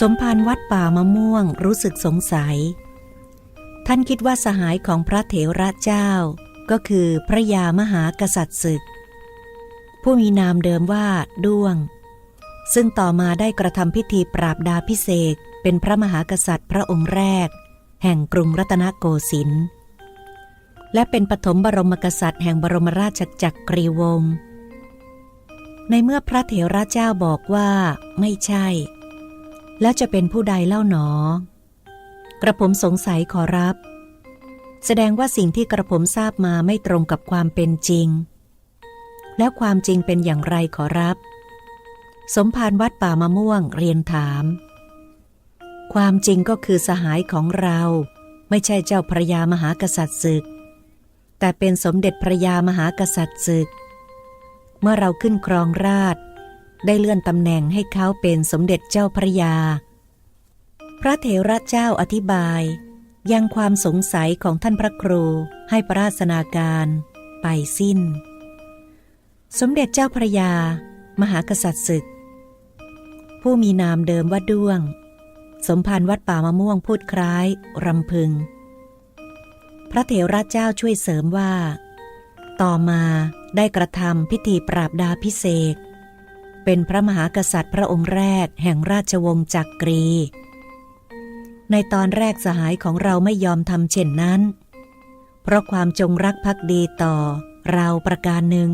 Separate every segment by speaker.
Speaker 1: สมภารวัดป่ามะม่วงรู้สึกสงสัย ท่านคิดว่าสหายของพระเถระเจ้า ก็คือพระยามหากษัตริย์ศึก ผู้มีนามเดิมว่าด้วง ซึ่งต่อมาได้กระทำพิธีปราบดาพิเศษเป็นพระมหากษัตริย์พระองค์แรก แห่งกรุงรัตนโกสินทร์และเป็นปฐมบรมกษัตริย์แห่งบรมราชจักรีวงศ์ในเมื่อพระเถระเจ้าบอกว่าไม่ใช่ แล้วจะเป็นผู้ใดเล่าหนอ กระผมสงสัยขอรับ แสดงว่าสิ่งที่กระผมทราบมาไม่ตรงกับความเป็นจริง แล้วความจริงเป็นอย่างไรขอรับ สมภารวัดป่ามะม่วงเรียนถาม ความจริงก็คือสหายของเราไม่ใช่เจ้าพระยามหากษัตริย์ศึก แต่เป็นสมเด็จพระยามหากษัตริย์ศึก เมื่อเราขึ้นครองราช ได้เลื่อนตำแหน่งให้เขาเป็นสมเด็จเจ้าพระยา พระเถระเจ้าอธิบาย ยังความสงสัยของท่านพระครูให้ปราศนาการไปสิ้น สมเด็จเจ้าพระยา มหากษัตริย์ศึก ผู้มีนามเดิมว่าด้วง สมภารวัดป่ามะม่วงพูดคล้ายรำพึง พระเถระเจ้าช่วยเสริมว่า ต่อมาได้กระทำพิธีปราบดาพิเศษ เป็นพระมหากษัตริย์พระองค์แรกแห่งราชวงศ์จักกรี ในตอนแรกสหายของเราไม่ยอมทำเช่นนั้น เพราะความจงรักภักดีต่อเราประการหนึ่ง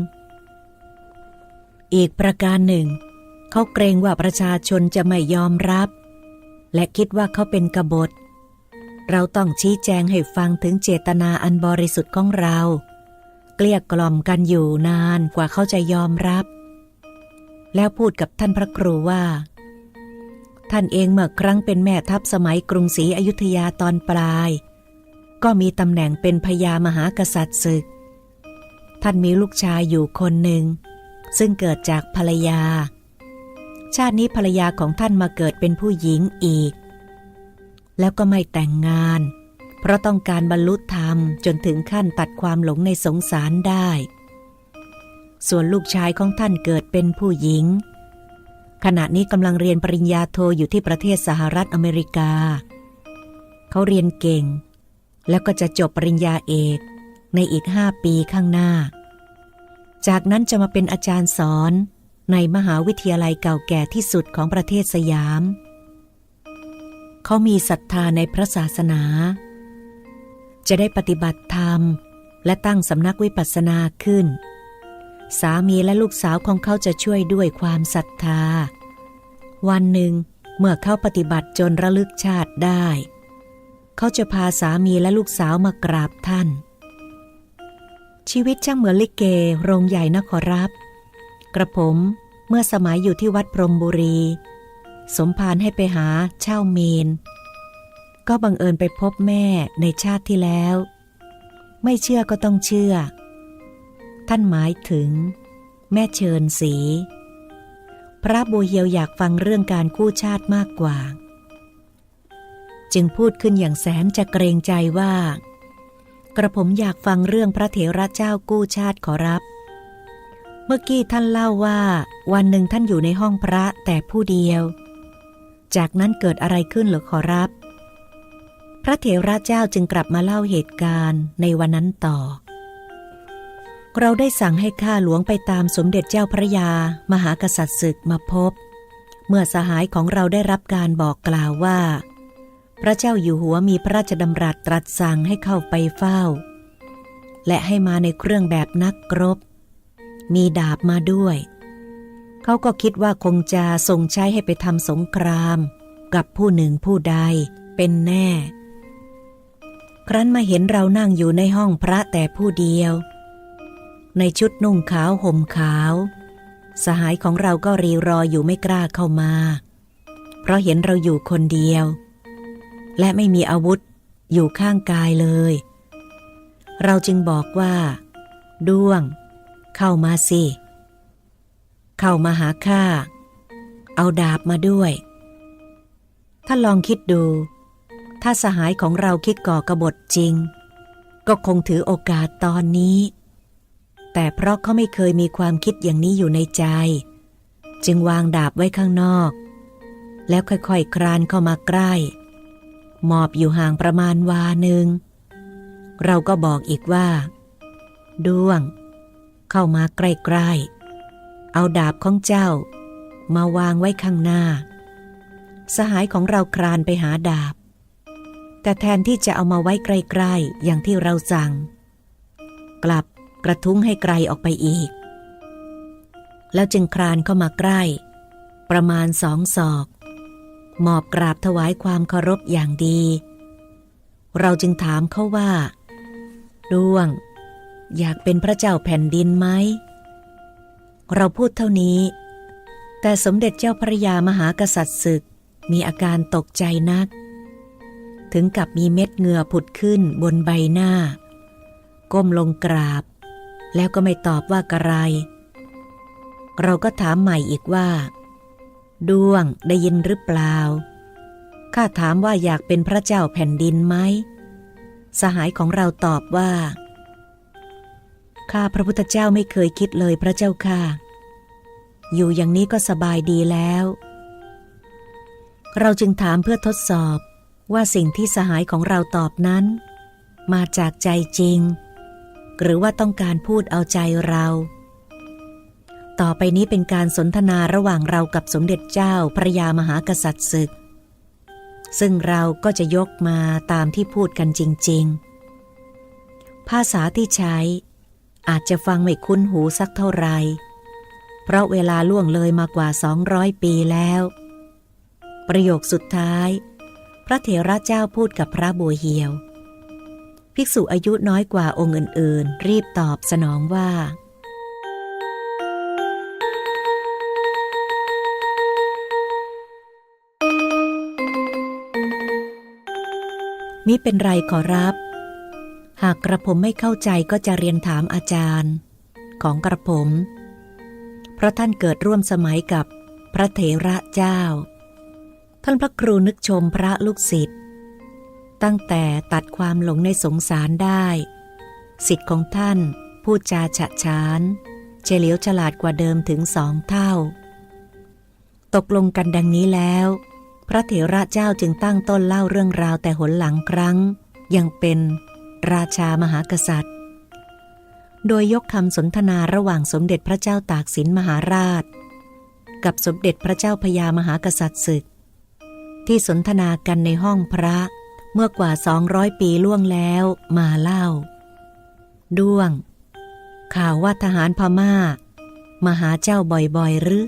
Speaker 1: อีกประการหนึ่ง เขาเกรงว่าประชาชนจะไม่ยอมรับ และคิดว่าเขาเป็นกบฏ เราต้องชี้แจงให้ฟังถึงเจตนาอันบริสุทธิ์ของเรา เกลี้ยกล่อมกันอยู่นานกว่าเขาจะยอมรับ แล้วพูดกับท่านพระครูว่า ท่านเองเมื่อครั้งเป็นแม่ทัพสมัยกรุงศรีอยุธยาตอนปลาย ก็มีตำแหน่งเป็นพญามหากษัตริย์ศึก ท่านมีลูกชายอยู่คนหนึ่ง ซึ่งเกิดจากภรรยา ชาตินี้ภรรยาของท่านมาเกิดเป็นผู้หญิงอีก แล้วก็ไม่แต่งงาน เพราะต้องการบรรลุธรรมจนถึงขั้นตัดความหลงในสงสารได้ ส่วนลูกชายของท่านเกิดเป็นผู้หญิง ขณะนี้กำลังเรียนปริญญาโทอยู่ที่ประเทศสหรัฐอเมริกา เขาเรียนเก่ง แล้วก็จะจบปริญญาเอกในอีกห้าปีข้างหน้า จากนั้นจะมาเป็นอาจารย์สอนในมหาวิทยาลัยเก่าแก่ที่สุดของประเทศสยาม เขามีศรัทธาในพระศาสนา จะได้ปฏิบัติธรรม และตั้งสำนักวิปัสสนาขึ้น สามีและลูกสาวของเขาจะช่วยด้วยความศรัทธา วันหนึ่ง เมื่อเขาปฏิบัติจนระลึกชาติได้ เขาจะพาสามีและลูกสาวมากราบท่าน ชีวิตช่างเหมือนลิเกโรงใหญ่นะขอรับ กระผมเมื่อสมัยอยู่ที่วัดพรมบุรี สมภารให้ไปหาเช่าเมน ก็บังเอิญไปพบแม่ในชาติที่แล้ว ไม่เชื่อก็ต้องเชื่อ ท่านหมายถึง แม่เชิญสี พระบัวเฮียวอยากฟังเรื่องการกู้ชาติมากกว่า จึงพูดขึ้นอย่างแสนจะเกรงใจว่า กระผมอยากฟังเรื่องพระเถระเจ้ากู้ชาติขอรับ เมื่อกี้ท่านเล่าว่า วันหนึ่งท่านอยู่ในห้องพระแต่ผู้เดียว จากนั้นเกิดอะไรขึ้นหรือขอรับ พระเถระเจ้าจึงกลับมาเล่าเหตุการณ์ในวันนั้นต่อ เราได้สั่งให้ข้าหลวงไปตามสมเด็จเจ้าพระยา มหากษัตริย์ศึกมาพบ เมื่อสหายของเราได้รับการบอกกล่าวว่า พระเจ้าอยู่หัวมีพระราชดำรัสตรัสสั่งให้เข้าไปเฝ้า และให้มาในเครื่องแบบนักกรบ มีดาบมาด้วย เขาก็คิดว่าคงจะทรงใช้ให้ไปทำสงคราม กับผู้หนึ่งผู้ใดเป็นแน่ ครั้นมาเห็นเรานั่งอยู่ในห้องพระแต่ผู้เดียว ในชุดนุ่งขาวห่มขาว สหายของเราก็รีรออยู่ไม่กล้าเข้ามา เพราะเห็นเราอยู่คนเดียว และไม่มีอาวุธอยู่ข้างกายเลย เราจึงบอกว่า ด้วง เข้ามาสิ เข้ามาหาข้า เอาดาบมาด้วย ถ้าลองคิดดู ถ้าสหายของเราคิดก่อกบฏจริง ก็คงถือโอกาสตอนนี้ แต่เพราะเขาไม่เคยมีความคิดอย่างนี้อยู่ในใจ จึงวางดาบไว้ข้างนอก แล้วค่อยๆคลานเข้ามาใกล้ หมอบอยู่ห่างประมาณวาหนึ่ง เราก็บอกอีกว่า ด้วง เข้ามาใกล้ๆ เอาดาบของเจ้า มาวางไว้ข้างหน้า สหายของเราคลานไปหาดาบ แต่แทนที่จะเอามาไว้ใกล้ๆ อย่างที่เราสั่ง กลับ กระทุ้งให้ไกลออกไปอีก แล้วจึงคลานเข้ามาใกล้ ประมาณสองศอก หมอบกราบถวายความเคารพอย่างดี เราจึงถามเขาว่าด้วง อยากเป็นพระเจ้าแผ่นดินไหม เราพูดเท่านี้ แต่สมเด็จเจ้าพระยามหากษัตริย์ศึกมีอาการตกใจนัก ถึงกับมีเม็ดเหงื่อผุดขึ้นบนใบหน้า ก้มลงกราบ แล้วก็ไม่ตอบว่ากระไร เราก็ถามใหม่อีกว่า ด้วงได้ยินหรือเปล่า ข้าถามว่าอยากเป็นพระเจ้าแผ่นดินไหม สหายของเราตอบว่า ข้าพระพุทธเจ้าไม่เคยคิดเลยพระเจ้าค่ะ อยู่อย่างนี้ก็สบายดีแล้ว เราจึงถามเพื่อทดสอบว่าสิ่งที่สหายของเราตอบนั้น มาจากใจจริง หรือว่าต้องการพูดเอาใจเรา ต่อไปนี้เป็นการสนทนาระหว่างเรากับสมเด็จเจ้าพระยามหากษัตริย์ศึก ซึ่งเราก็จะยกมาตามที่พูดกันจริง ๆ ภาษาที่ใช้ อาจจะฟังไม่คุ้นหูสักเท่าไหร่เพราะเวลาล่วงเลยมากว่า 200 ปีแล้ว ประโยคสุดท้าย พระเถระเจ้าพูดกับพระบัวเหียว ภิกษุอายุน้อยกว่าองค์อื่น ๆ รีบตอบสนองว่า มิเป็นไรขอรับ หากกระผมไม่เข้าใจก็จะเรียนถามอาจารย์ ของกระผม เพราะท่านเกิดร่วมสมัยกับพระเถระเจ้า ท่านพระครูนึกชมพระลูกศิษย์ ตั้งแต่ตัดความหลงในสงสารได้ สิทธิ์ของท่านพูดจาฉะฉานเฉลียวฉลาดกว่าเดิมถึงสองเท่า ตกลงกันดังนี้แล้ว พระเถระเจ้าจึงตั้งต้นเล่าเรื่องราวแต่หนหลังครั้ง ยังเป็นราชามหากษัตริย์ โดยยกคำสนทนาระหว่างสมเด็จพระเจ้าตากสินมหาราช กับสมเด็จพระเจ้าพญามหากษัตริย์ศึก ที่สนทนากันในห้องพระ เมื่อกว่า200ปีล่วงแล้วมาเล่า ด้วง ข่าวว่าทหารพมา่า มาหาเจ้าบ่อยๆหรือ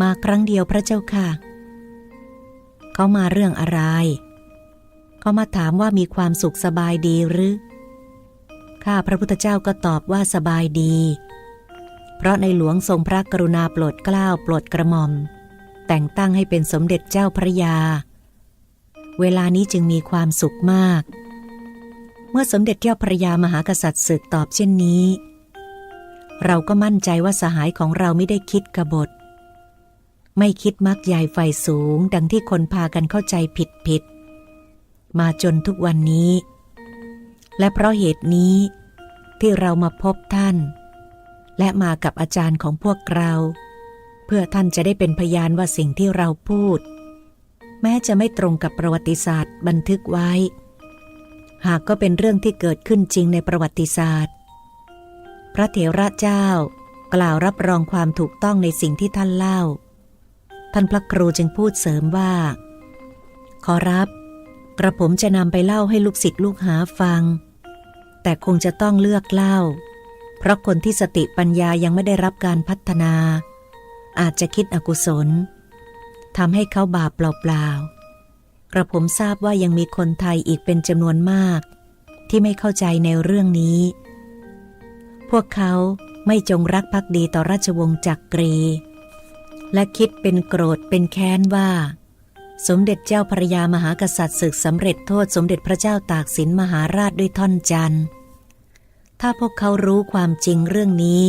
Speaker 1: มาครั้งเดียวพระเจ้าค่ะ เขามาเรื่องอะไร เขามาถามว่ามีความสุขสบายดีหรือ ข้าพระพุทธเจ้าก็ตอบว่าสบายดี เพราะในหลวงทรงพระกรุณาโปรดเกล้าโปรดกระหม่อม แต่งตั้งให้เป็นสมเด็จเจ้าพระยา เวลานี้จึงมีความสุขมาก เมื่อสมเด็จเจ้าพระยามหากษัตริย์ศึกตอบเช่นนี้ เราก็มั่นใจว่าสหายของเราไม่ได้คิดกบฏ ไม่คิดมักใหญ่ไฟสูง ดังที่คนพากันเข้าใจผิดผิดมาจนทุกวันนี้ และเพราะเหตุนี้ที่เรามาพบท่าน และมากับอาจารย์ของพวกเรา เพื่อท่านจะได้เป็นพยานว่าสิ่งที่เราพูด แม้จะไม่ตรงกับประวัติศาสตร์บันทึกไว้ หากก็เป็นเรื่องที่เกิดขึ้นจริงในประวัติศาสตร์ พระเถระเจ้ากล่าวรับรองความถูกต้องในสิ่งที่ท่านเล่า ท่านพระครูจึงพูดเสริมว่า ขอรับ กระผมจะนำไปเล่าให้ลูกศิษย์ลูกหาฟัง แต่คงจะต้องเลือกเล่า เพราะคนที่สติปัญญายังไม่ได้รับการพัฒนา อาจจะคิดอกุศล ทำให้เขาบาปเปล่าๆ กระผมทราบว่ายังมีคนไทยอีกเป็นจำนวนมาก ที่ไม่เข้าใจในเรื่องนี้ พวกเขาไม่จงรักภักดีต่อราชวงศ์จักกรี และคิดเป็นโกรธเป็นแค้นว่า สมเด็จเจ้าพระยามหากษัตริย์ศึกสำเร็จโทษสมเด็จพระเจ้าตากสินมหาราชด้วยท่อนจันทร์ถ้าพวกเขารู้ความจริงเรื่องนี้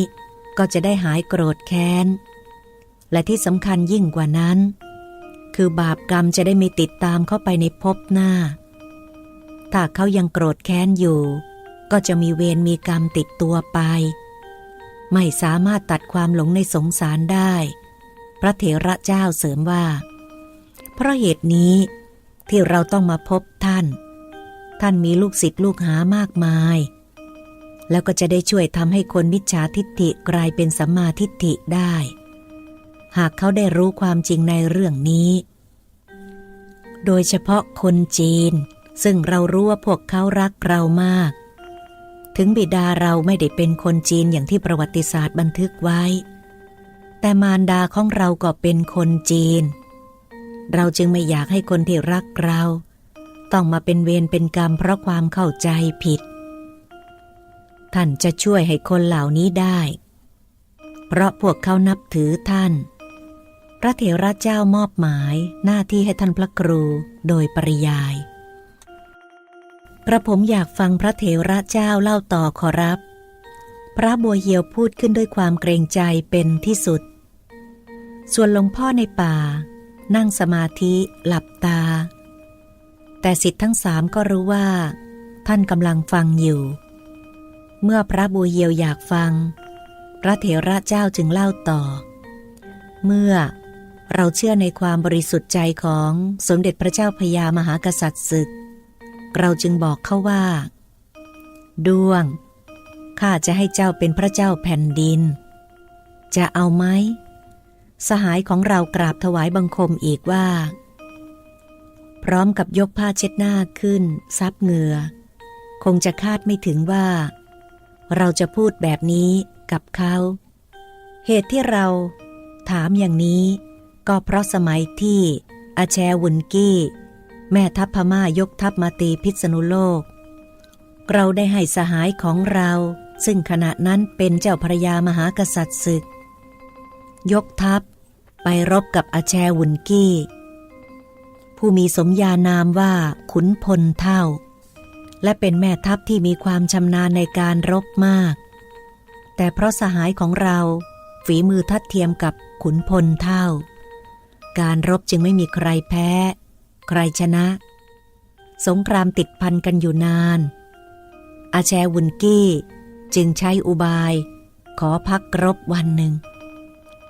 Speaker 1: ก็จะได้หายโกรธแค้น และที่สำคัญยิ่งกว่านั้น คือบาปกรรมจะได้ไม่ติดตามเข้าไปในภพหน้า ถ้าเขายังโกรธแค้นอยู่ ก็จะมีเวรมีกรรมติดตัวไป ไม่สามารถตัดความหลงในสงสารได้ พระเถระเจ้าเสริมว่า เพราะเหตุนี้ที่เราต้องมาพบท่าน ท่านมีลูกศิษย์ลูกหามากมาย แล้วก็จะได้ช่วยทำให้คนมิจฉาทิฏฐิกลายเป็นสัมมาทิฏฐิได้ หากเขาได้รู้ความจริงในเรื่องนี้ โดยเฉพาะคนจีน ซึ่งเรารู้ว่าพวกเขารักเรามาก ถึงบิดาเราไม่ได้เป็นคนจีนอย่างที่ประวัติศาสตร์บันทึกไว้ แต่มารดาของเราก็เป็นคนจีน เราจึงไม่อยากให้คนที่รักเรา ต้องมาเป็นเวรเป็นกรรมเพราะความเข้าใจผิด ท่านจะช่วยให้คนเหล่านี้ได้ เพราะพวกเขานับถือท่าน ระเถระเจ้ามอบหมายหน้าที่ให้ท่านพระครูโดยปริยาย กระผมอยากฟังพระเถระเจ้าเล่าต่อขอรับ พระบัวเหียวพูดขึ้นด้วยความเกรงใจเป็นที่สุด ส่วนหลวงพ่อในป่า นั่งสมาธิหลับตา แต่สิทธิ์ทั้งสามก็รู้ว่า ท่านกำลังฟังอยู่ เมื่อพระบัวเหียวอยากฟัง พระเถระเจ้าจึงเล่าต่อเมื่อ เราเชื่อในความบริสุทธิ์ใจของสมเด็จพระเจ้าพญามหากษัตริย์ศึก เราจึงบอกเขาว่า ดวง ข้าจะให้เจ้าเป็นพระเจ้าแผ่นดิน จะเอาไหม สหายของเรากราบถวายบังคมอีกว่า พร้อมกับยกผ้าเช็ดหน้าขึ้น ซับเหงื่อ คงจะคาดไม่ถึงว่า เราจะพูดแบบนี้กับเขา เหตุที่เราถามอย่างนี้ ก็เพราะสมัยที่อาแชวุนกี้ แม่ทัพพม่ายกทัพมาตีพิษณุโลก เราได้ให้สหายของเรา ซึ่งขณะนั้นเป็นเจ้าพระยามหากษัตริย์ศึก ยกทัพ ไปรบกับอาแชวุนกี้ ผู้มีสมญานามว่าขุนพลเท่า และเป็นแม่ทัพที่มีความชำนาญในการรบมาก แต่เพราะสหายของเราฝีมือทัดเทียมกับขุนพลเท่า การรบจึงไม่มีใครแพ้ ใครชนะ สงครามติดพันกันอยู่นาน อาแชวุนกี้จึงใช้อุบาย ขอพักรบวันหนึ่ง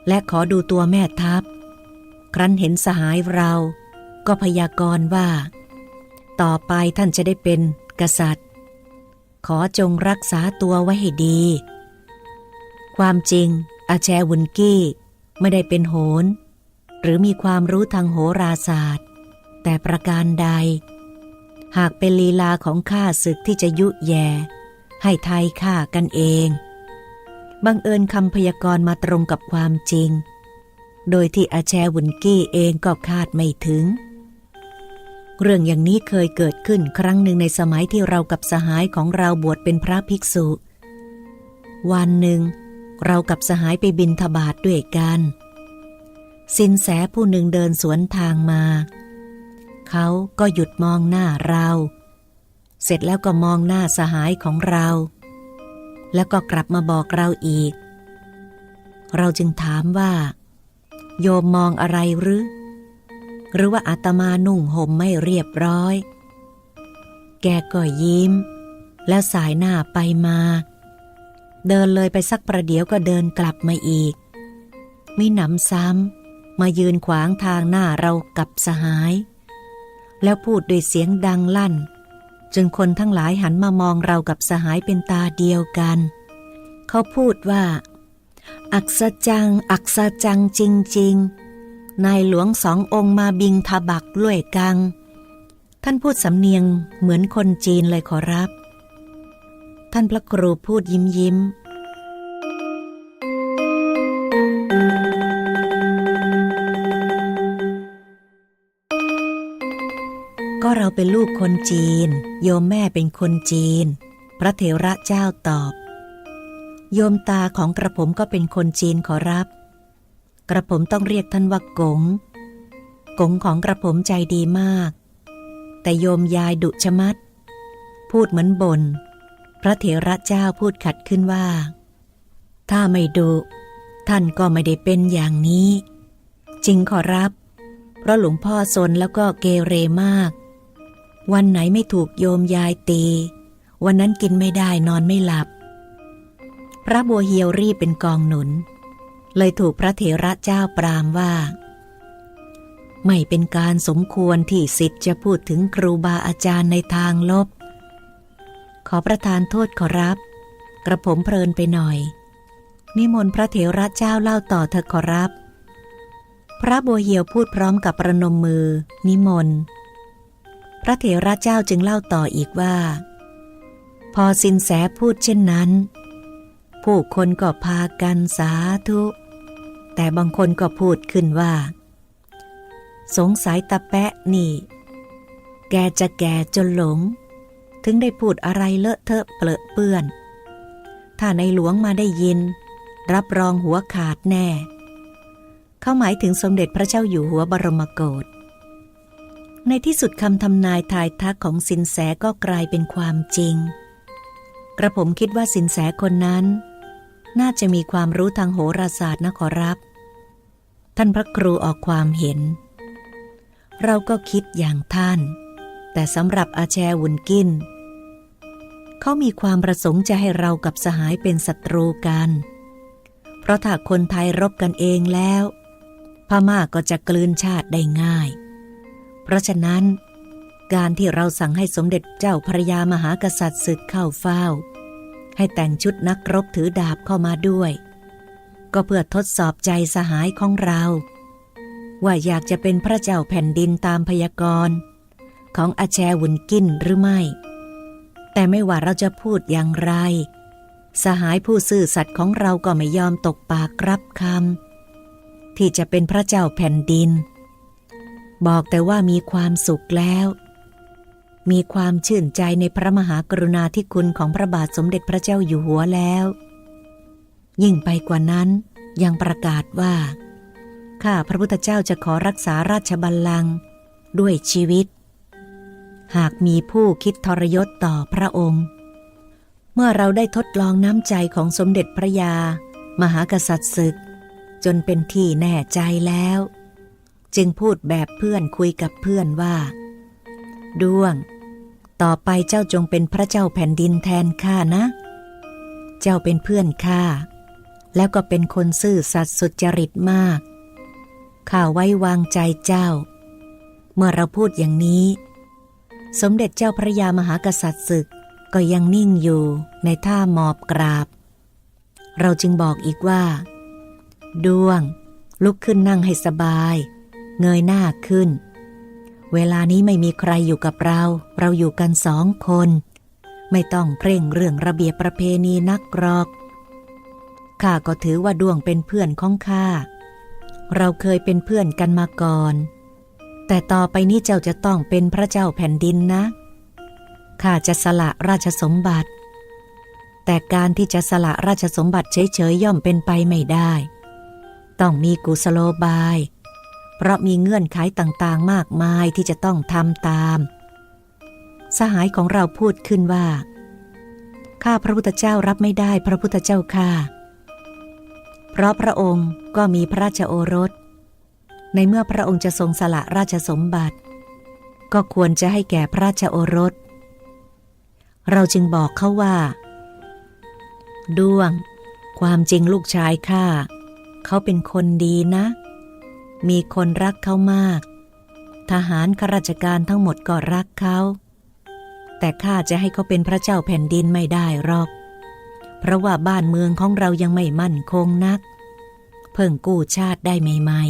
Speaker 1: และขอดูตัวแม่ทัพ ครั้นเห็นสหายเราก็พยากรณ์ว่า ต่อไปท่านจะได้เป็นกษัตริย์ ขอจงรักษาตัวไว้ให้ดี ความจริง อาแชวุนกี้ไม่ได้เป็นโหน หรือมีความรู้ทางโหราศาสตร์ แต่ประการใด หากเป็นลีลาของข้าศึกที่จะยุแย่ให้ไทยฆ่ากันเอง บังเอิญคำพยากรณ์มาตรงกับความจริง โดยที่อาแชวุนกี้เองก็คาดไม่ถึง เรื่องอย่างนี้เคยเกิดขึ้นครั้งหนึ่งในสมัยที่เรากับสหายของเราบวชเป็นพระภิกษุ วันหนึ่ง เรากับสหายไปบินทบาทด้วยกัน สินแสผู้หนึ่งเดินสวนทางมา เขาก็หยุดมองหน้าเรา เสร็จแล้วก็มองหน้าสหายของเรา แล้วก็กลับมาบอกเราอีก เราจึงถามว่า โยมมองอะไรหรือ หรือว่าอาตมานุ่งห่มไม่เรียบร้อย แกก็ยิ้ม แล้วสายหน้าไปมา เดินเลยไปสักประเดี๋ยวก็เดินกลับมาอีกไม่หนำซ้ำ มายืนขวางทางหน้าเรากับสหาย แล้วพูดด้วยเสียงดังลั่น จนคนทั้งหลายหันมามองเรากับสหายเป็นตาเดียวกัน เขาพูดว่า อักษจัง อักษจังจริง ๆ นายหลวงสององค์มาบิงทบักล่วยกัง ท่านพูดสำเนียงเหมือนคนจีนเลยขอรับ ท่านพระครูพูดยิ้มยิ้ม เราเป็นลูกคนจีน โยมแม่เป็นคนจีน พระเถระเจ้าตอบ โยมตาของกระผมก็เป็นคนจีนขอรับ กระผมต้องเรียกท่านว่ากง กงของกระผมใจดีมาก แต่โยมยายดุชะมัด พูดเหมือนบนพระเถระเจ้าพูดขัดขึ้นว่า ถ้าไม่ดุท่านก็ไม่ได้เป็นอย่างนี้ จริงขอรับ เพราะหลวงพ่อซนแล้วก็เกเรมาก วันไหนไม่ถูกโยมยายตี วันนั้นกินไม่ได้นอนไม่หลับ พระบัวเฮียวรีบเป็นกองหนุน เลยถูกพระเถระเจ้าปรามว่า ไม่เป็นการสมควรที่สิทธิ์จะพูดถึงครูบาอาจารย์ในทางลบ ขอประทานโทษขอรับ กระผมเพลินไปหน่อย นิมนต์พระเถระเจ้าเล่าต่อเถอะขอรับ พระบัวเหียวพูดพร้อมกับประนมมือ นิมนต์ พระเถระเจ้าจึงเล่าต่ออีกว่า พอสินแสพูดเช่นนั้น ผู้คนก็พากันสาธุ แต่บางคนก็พูดขึ้นว่า สงสัยตะแปะนี่ แกจะแก่จนหลง ถึงได้พูดอะไรเลอะเทอะเปลอะเปื้อน ถ้าในหลวงมาได้ยิน รับรองหัวขาดแน่ เขาหมายถึงสมเด็จพระเจ้าอยู่หัวบรมโกศ ในที่สุดคำทำนายทายทักของสินแสก็กลายเป็นความจริง กระผมคิดว่าสินแสคนนั้น น่าจะมีความรู้ทางโหราศาสตร์นะขอรับ ท่านพระครูออกความเห็น เราก็คิดอย่างท่าน แต่สำหรับอาแชวุนกินเขามีความประสงค์จะให้เรากับสหายเป็นศัตรูกัน เพราะถ้าคนไทยรบกันเองแล้ว พม่าก็จะกลืนชาติได้ง่าย เพราะฉะนั้น การที่เราสั่งให้สมเด็จเจ้าพระยามหากษัตริย์ศึกเข้าเฝ้า ให้แต่งชุดนักรบถือดาบเข้ามาด้วย ก็เพื่อทดสอบใจสหายของเรา ว่าอยากจะเป็นพระเจ้าแผ่นดินตามพยากรณ์ของอาแชวุนกินหรือไม่ แต่ไม่ว่าเราจะพูดอย่างไร สหายผู้ซื่อสัตย์ของเราก็ไม่ยอมตกปากรับคำที่จะเป็นพระเจ้าแผ่นดิน บอกแต่ว่ามีความสุขแล้ว มีความชื่นใจในพระมหากรุณาธิคุณของพระบาทสมเด็จพระเจ้าอยู่หัวแล้ว ยิ่งไปกว่านั้นยังประกาศว่า ข้าพระพุทธเจ้าจะขอรักษาราชบัลลังก์ด้วยชีวิต หากมีผู้คิดทรยศต่อพระองค์ เมื่อเราได้ทดลองน้ำใจของสมเด็จพระยา มหากษัตริย์ศึก จนเป็นที่แน่ใจแล้ว จึงพูดแบบเพื่อนคุยกับเพื่อนว่า ด้วง ต่อไปเจ้าจงเป็นพระเจ้าแผ่นดินแทนข้านะ เจ้าเป็นเพื่อนข้า แล้วก็เป็นคนซื่อสัตย์สุจริตมาก ข้าไว้วางใจเจ้า เมื่อเราพูดอย่างนี้ สมเด็จเจ้าพระยามหากษัตริย์ศึกก็ยังนิ่งอยู่ในท่าหมอบกราบ เราจึงบอกอีกว่าดวง ลุกขึ้นนั่งให้สบาย เงยหน้าขึ้น เวลานี้ไม่มีใครอยู่กับเรา เราอยู่กันสองคน ไม่ต้องเคร่งเรื่องระเบียบประเพณีนักกรอกข้าก็ถือว่าดวงเป็นเพื่อนของข้า เราเคยเป็นเพื่อนกันมาก่อน แต่ต่อไปนี้เจ้าจะต้องเป็นพระเจ้าแผ่นดินนะ ข้าจะสละราชสมบัติ แต่การที่จะสละราชสมบัติเฉยๆย่อมเป็นไปไม่ได้ ต้องมีกุสโลบาย เพราะมีเงื่อนไขต่างๆ มากมายที่จะต้องทำตาม สหายของเราพูดขึ้นว่า ข้าพระพุทธเจ้ารับไม่ได้พระพุทธเจ้าค่ะ เพราะพระองค์ก็มีพระราชโอรส ในเมื่อพระองค์จะทรงสละราชสมบัติ ก็ควรจะให้แก่พระราชโอรส เราจึงบอกเขาว่าด้วง ความจริงลูกชายข้าเขาเป็นคนดีนะ มีคนรักเขามาก ทหารข้าราชการทั้งหมดก็รักเขา แต่ข้าจะให้เขาเป็นพระเจ้าแผ่นดินไม่ได้หรอก เพราะว่าบ้านเมืองของเรายังไม่มั่นคงนัก เพิ่งกู้ชาติได้ใหม่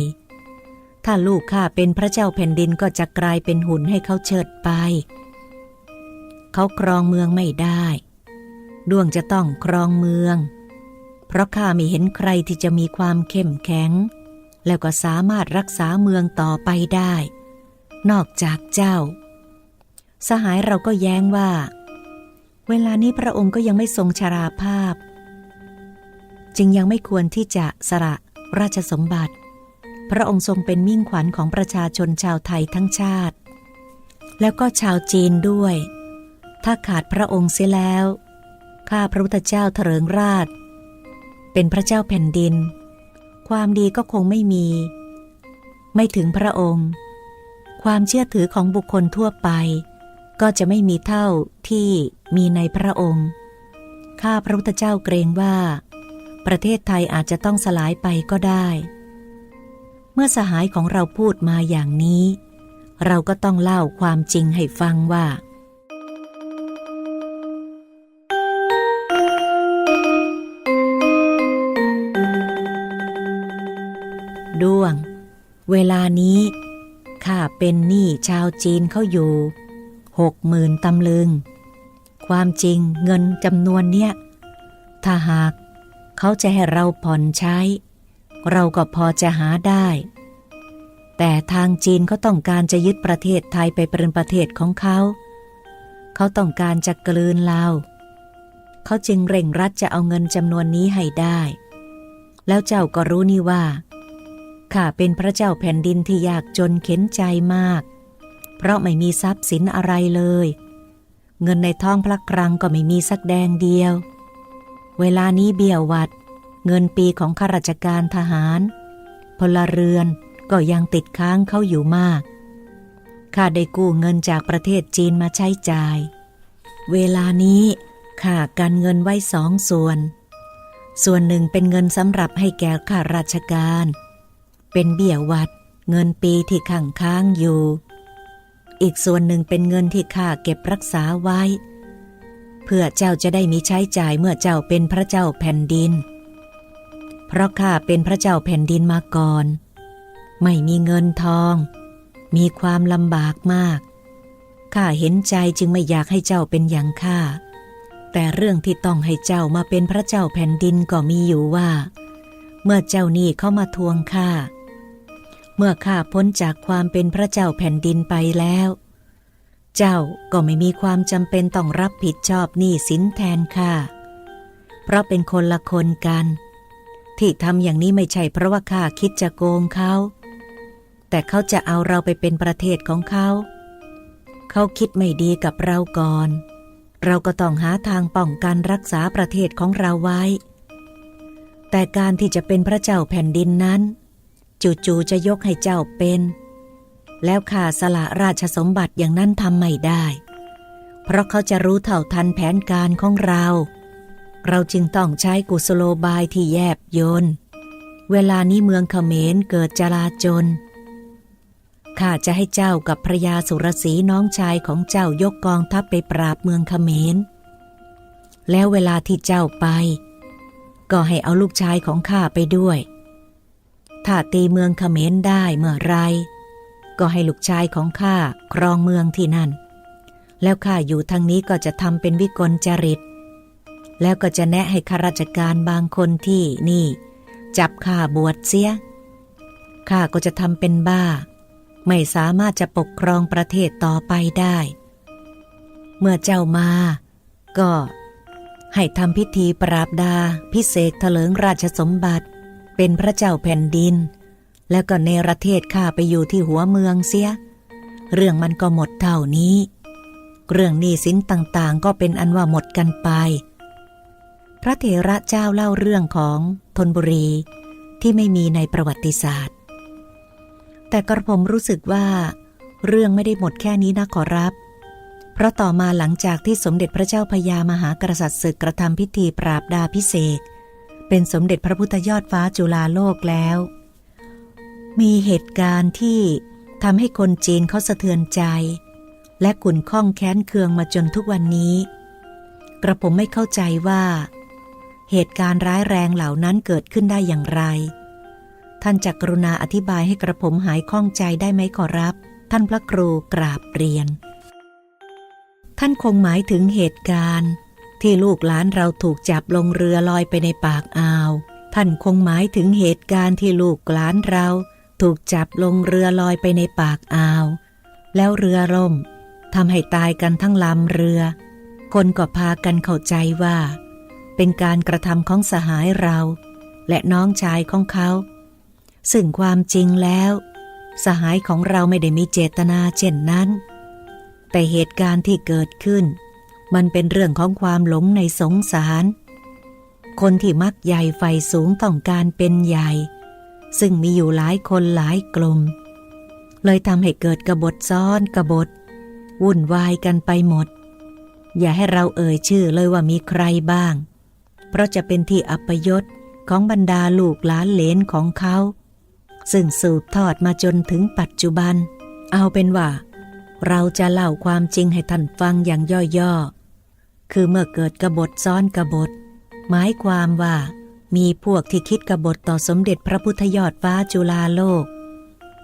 Speaker 1: ๆ ถ้าลูกข้าเป็นพระเจ้าแผ่นดินก็จะกลายเป็นหุ่นให้เขาเชิดไป เขาครองเมืองไม่ได้ ดวงจะต้องครองเมือง เพราะข้าไม่เห็นใครที่จะมีความเข้มแข็ง แล้วก็สามารถรักษาเมืองต่อไปได้ นอกจากเจ้า สหายเราก็แย้งว่า เวลานี้พระองค์ก็ยังไม่ทรงชราภาพ จึงยังไม่ควรที่จะสละราชสมบัติ พระองค์ทรงเป็นมิ่งขวัญของประชาชนชาวไทยทั้งชาติ แล้วก็ชาวจีนด้วย ถ้าขาดพระองค์เสียแล้วข้าพระพุทธเจ้าเถริงราช เป็นพระเจ้าแผ่นดิน ความดีก็คงไม่มี ไม่ถึงพระองค์ ความเชื่อถือของบุคคลทั่วไป ก็จะไม่มีเท่าที่มีในพระองค์ ข้าพระพุทธเจ้าเกรงว่า ประเทศไทยอาจจะต้องสลายไปก็ได้ เมื่อสหายของเราพูดมาอย่างนี้ เราก็ต้องเล่าความจริงให้ฟังว่า ด้วง เวลานี้ข้าเป็นหนี้ชาวจีนเขาอยู่หกหมื่นตำลึง ความจริงเงินจำนวนเนี้ย ถ้าหากเขาจะให้เราผ่อนใช้ เราก็พอจะหาได้ แต่ทางจีนเขาต้องการจะยึดประเทศไทยไปเป็นประเทศของเขา เขาต้องการจะกลืนเราเขาจึงเร่งรัดจะเอาเงินจำนวนนี้ให้ได้ แล้วเจ้าก็รู้นี่ว่า ข้าเป็นพระเจ้าแผ่นดินที่ยากจนเข็นใจมาก เพราะไม่มีทรัพย์สินอะไรเลย เงินในท้องพระครังก็ไม่มีสักแดงเดียว เวลานี้เบี้ยววัด เงินปีของข้าราชการทหาร พลเรือนก็ยังติดค้างเขาอยู่มาก ข้าได้กู้เงินจากประเทศจีนมาใช้จ่าย เวลานี้ข้ากันเงินไว้สองส่วน ส่วนหนึ่งเป็นเงินสำหรับให้แก่ข้าราชการ เป็นเบี้ยวัด เงินปีที่ขังค้างอยู่ อีกส่วนหนึ่งเป็นเงินที่ข้าเก็บรักษาไว้ เพื่อเจ้าจะได้มีใช้จ่ายเมื่อเจ้าเป็นพระเจ้าแผ่นดิน เพราะข้าเป็นพระเจ้าแผ่นดินมาก่อน ไม่มีเงินทอง มีความลำบากมากข้าเห็นใจจึงไม่อยากให้เจ้าเป็นอย่างข้าแต่เรื่องที่ต้องให้เจ้ามาเป็นพระเจ้าแผ่นดินก็มีอยู่ว่า เมื่อเจ้านี่เข้ามาทวงข้า เมื่อข้าพ้นจากความเป็นพระเจ้าแผ่นดินไปแล้ว เจ้าก็ไม่มีความจำเป็นต้องรับผิดชอบหนี้สินแทนข้า เพราะเป็นคนละคนกัน ที่ทำอย่างนี้ไม่ใช่เพราะว่าข้าคิดจะโกงเขา แต่เขาจะเอาเราไปเป็นประเทศของเขา เขาคิดไม่ดีกับเราก่อน เราก็ต้องหาทางป้องกันรักษาประเทศของเราไว้ แต่การที่จะเป็นพระเจ้าแผ่นดินนั้น จู่ๆจะยกให้เจ้าเป็น แล้วข้าสละราชสมบัติอย่างนั้นทำไม่ได้ เพราะเขาจะรู้เท่าทันแผนการของเรา เราจึงต้องใช้กุศโลบายที่แยบยนเวลานี้เมืองเขมรเกิดจลาจลข้าจะให้เจ้ากับพระยาสุรสีน้องชายของเจ้ายกกองทัพไปปราบเมืองเขมร แล้วเวลาที่เจ้าไป ก็ให้เอาลูกชายของข้าไปด้วย ถ้าตีเมืองเขมรได้เมื่อไร ก็ให้ลูกชายของข้าครองเมืองที่นั่น แล้วข้าอยู่ทางนี้ก็จะทำเป็นวิกลจริต แล้วก็จะแนะให้ข้าราชการบางคนที่นี่ จับข้าบวชเสีย ข้าก็จะทำเป็นบ้า ไม่สามารถจะปกครองประเทศต่อไปได้ เมื่อเจ้ามา ก็ให้ทำพิธีปราบดา พิเศษเถลิงราชสมบัติ เป็นพระเจ้าแผ่นดิน แล้วก็เนรเทศข้าไปอยู่ที่หัวเมืองเสีย เรื่องมันก็หมดเท่านี้ เรื่องหนี้สินต่างๆ ก็เป็นอันว่าหมดกันไป พระเถระเจ้าเล่าเรื่องของธนบุรีที่ไม่มีในประวัติศาสตร์ แต่กระผมรู้สึกว่าเรื่องไม่ได้หมดแค่นี้นะขอรับ เพราะต่อมาหลังจากที่สมเด็จพระเจ้าพญามหากษัตริย์ศึกกระทำพิธีปราบดาพิเศษ เป็นสมเด็จพระพุทธยอดฟ้าจุฬาโลกแล้ว มีเหตุการณ์ที่ทำให้คนจีนเขาสะเทือนใจ และขุนข้องแค้นเคืองมาจนทุกวันนี้ กระผมไม่เข้าใจว่า เหตุการณ์ร้ายแรงเหล่านั้นเกิดขึ้นได้อย่างไร ท่านจักกรุณาอธิบายให้กระผมหายข้องใจได้ไหมขอรับ ท่านพระครูกราบเรียน ท่านคงหมายถึงเหตุการณ์ ที่ลูกหลานเราถูกจับลงเรือลอยไปในปากอ่าว ท่านคงหมายถึงเหตุการณ์ที่ลูกหลานเรา ถูกจับลงเรือลอยไปในปากอ่าว แล้วเรือล่มทำให้ตายกันทั้งลำเรือ คนก็พากันเข้าใจว่า เป็นการกระทำของสหายเรา และน้องชายของเขา ซึ่งความจริงแล้ว สหายของเราไม่ได้มีเจตนาเช่นนั้น แต่เหตุการณ์ที่เกิดขึ้น มันเป็นเรื่องของความหลงในสงสาร คนที่มักใหญ่ไฟสูงต้องการเป็นใหญ่ ซึ่งมีอยู่หลายคนหลายกลุ่ม เลยทำให้เกิดกบฏซ้อนกบฏ วุ่นวายกันไปหมด อย่าให้เราเอ่ยชื่อเลยว่ามีใครบ้าง เพราะจะเป็นที่อัปยศของบรรดาลูกหลานเลนของเขา ซึ่งสืบทอดมาจนถึงปัจจุบัน เอาเป็นว่า เราจะเล่าความจริงให้ท่านฟังอย่างย่อๆ คือเมื่อเกิดกบฏซ้อนกบฏ หมายความว่า มีพวกที่คิดกบฏต่อสมเด็จพระพุทธยอดฟ้าจุฬาโลก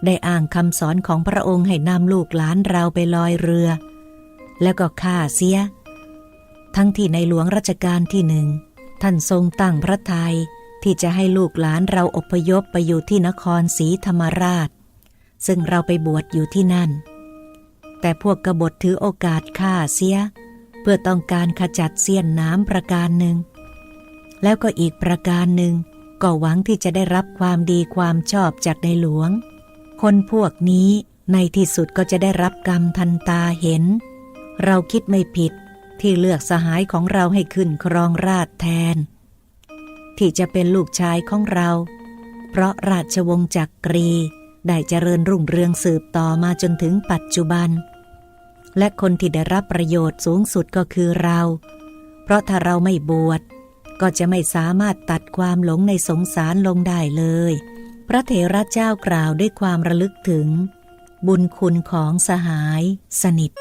Speaker 1: ได้อ้างคำสอนของพระองค์ให้นำลูกหลานเราไปลอยเรือ แล้วก็ฆ่าเสีย ทั้งที่ในหลวงรัชกาลที่หนึ่งท่านทรงตั้งพระทัยที่จะให้ลูกหลานเราอพยพไปอยู่ที่นครศรีธรรมราช ซึ่งเราไปบวชอยู่ที่นั่น แต่พวกกบฏถือโอกาสฆ่าเสีย เพื่อต้องการขจัดเสี้ยนน้ำประการหนึ่ง แล้วก็อีกประการหนึ่ง ก็หวังที่จะได้รับความดีความชอบจากในหลวง คนพวกนี้ในที่สุดก็จะได้รับกรรมทันตาเห็น เราคิดไม่ผิดที่เลือกสหายของเราให้ขึ้นครองราชแทน ที่จะเป็นลูกชายของเรา เพราะราชวงศ์จักกรีได้เจริญรุ่งเรืองสืบต่อมาจนถึงปัจจุบัน และคนที่ได้รับประโยชน์สูงสุดก็คือเรา เพราะถ้าเราไม่บวชก็จะไม่สามารถตัดความหลงในสงสารลงได้เลย พระเถระเจ้ากล่าวด้วยความระลึกถึง บุญคุณของสหายสนิท